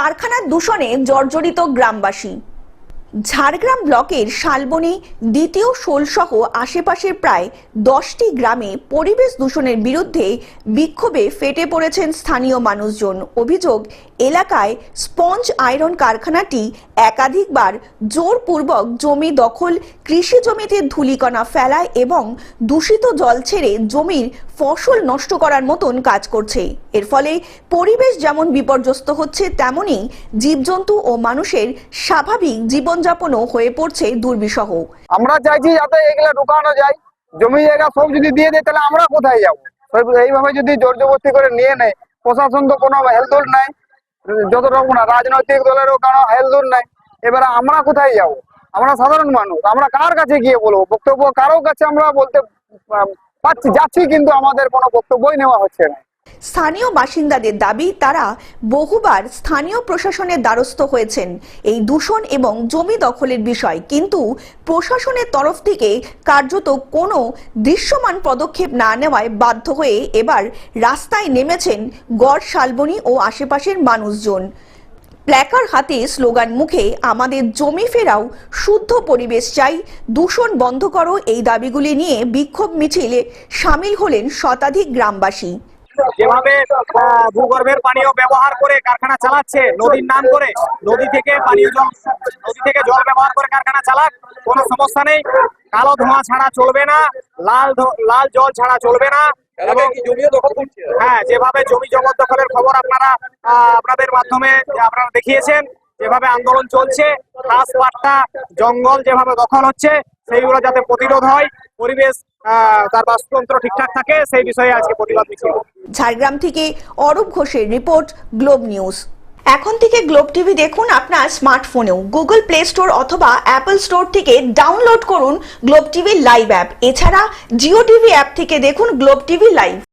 কারখানার দূষণে জর্জরিত গ্রামবাসী। ঝাড়গ্রাম ব্লকের শালবনী দ্বিতীয় শোলসহ আশেপাশের প্রায় দশটি গ্রামে পরিবেশ দূষণের বিরুদ্ধে বিক্ষোভে ফেটে পড়েছেন স্থানীয় মানুষজন। অভিযোগ, এলাকায় স্পঞ্জ আয়রন কারখানাটি একাধিকবার জোরপূর্বক জমি দখল, কৃষি জমিতে ধূলিকণা ফেলায় এবং দূষিত জল ছেড়ে জমির ফসল নষ্ট করার মতন কাজ করছে। এর ফলে পরিবেশ যেমন বিপর্যস্ত হচ্ছে, তেমনি জীবজন্তু ও মানুষের স্বাভাবিক জীবনযাপনও হয়ে পড়ছে দুর্বিষহ। আমরা চাইছি যাতে এগুলা ঢুকানো যায়। জমি জায়গা সব যদি দিয়ে দেয়, তাহলে আমরা কোথায় যাব? এইভাবে যদি জোর করে নিয়ে নেয়, প্রশাসন তো কোনো হেলদোল নাই। যত রকম না, রাজনৈতিক দলেরও কোনো হেলদোল নাই। এবারে আমরা কোথায় যাব? আমরা সাধারণ মানুষ, আমরা কার কাছে গিয়ে বলব? বক্তব্য কারও কাছে আমরা বলতে পাচ্ছি, যাচ্ছি, কিন্তু আমাদের কোনো বক্তব্যই নেওয়া হচ্ছে না। স্থানীয় বাসিন্দাদের দাবি, তারা বহুবার স্থানীয় প্রশাসনের দ্বারস্থ হয়েছেন এই দূষণ এবং জমি দখলের বিষয়। কিন্তু প্রশাসনের তরফ থেকে কার্যত কোনো দৃশ্যমান পদক্ষেপ না নেওয়ায় বাধ্য হয়ে এবার রাস্তায় নেমেছেন গড় শালবনী ও আশেপাশের মানুষজন। প্ল্যাকার হাতে স্লোগান মুখে, আমাদের জমি ফেরাও, শুদ্ধ পরিবেশ চাই, দূষণ বন্ধ করো এই দাবিগুলি নিয়ে বিক্ষোভ মিছিলে সামিল হলেন শতাধিক গ্রামবাসী। যেভাবে ভূগর্ভের পানীয় ব্যবহার করে কারখানা চালাচ্ছে নদীর নাম করে নদী থেকে পানীয় জল নদী থেকে জল ব্যবহার করে কারখানা চালাক কোনো সমস্যা নেই। কালো ধোঁয়া ছাড়া চলবে না লাল লাল জল ছাড়া চলবে না এবং হ্যাঁ যেভাবে জমি জবরদখলের খবর আপনারা আপনাদের মাধ্যমে আপনারা দেখিয়েছেন যেভাবে আন্দোলন চলছে ঘাস পাট্টা জঙ্গল যেভাবে দখল হচ্ছে সেইগুলো যাতে প্রতিরোধ হয়, পরিবেশ তার বাস্তুতন্ত্র ঠিকঠাক থাকে, সেই বিষয়ে আজকে প্রতিবাদ মিছিল ঝাড়গ্রাম থেকে অরূপ ঘোষের রিপোর্ট, গ্লোব নিউজ। এখন থেকে গ্লোব টিভি দেখুন আপনার স্মার্টফোনেও। গুগল প্লে স্টোর অথবা অ্যাপল স্টোর থেকে ডাউনলোড করুন গ্লোব টিভি লাইভ অ্যাপ। এছাড়া জিও টিভি অ্যাপ থেকে দেখুন গ্লোব টিভি লাইভ।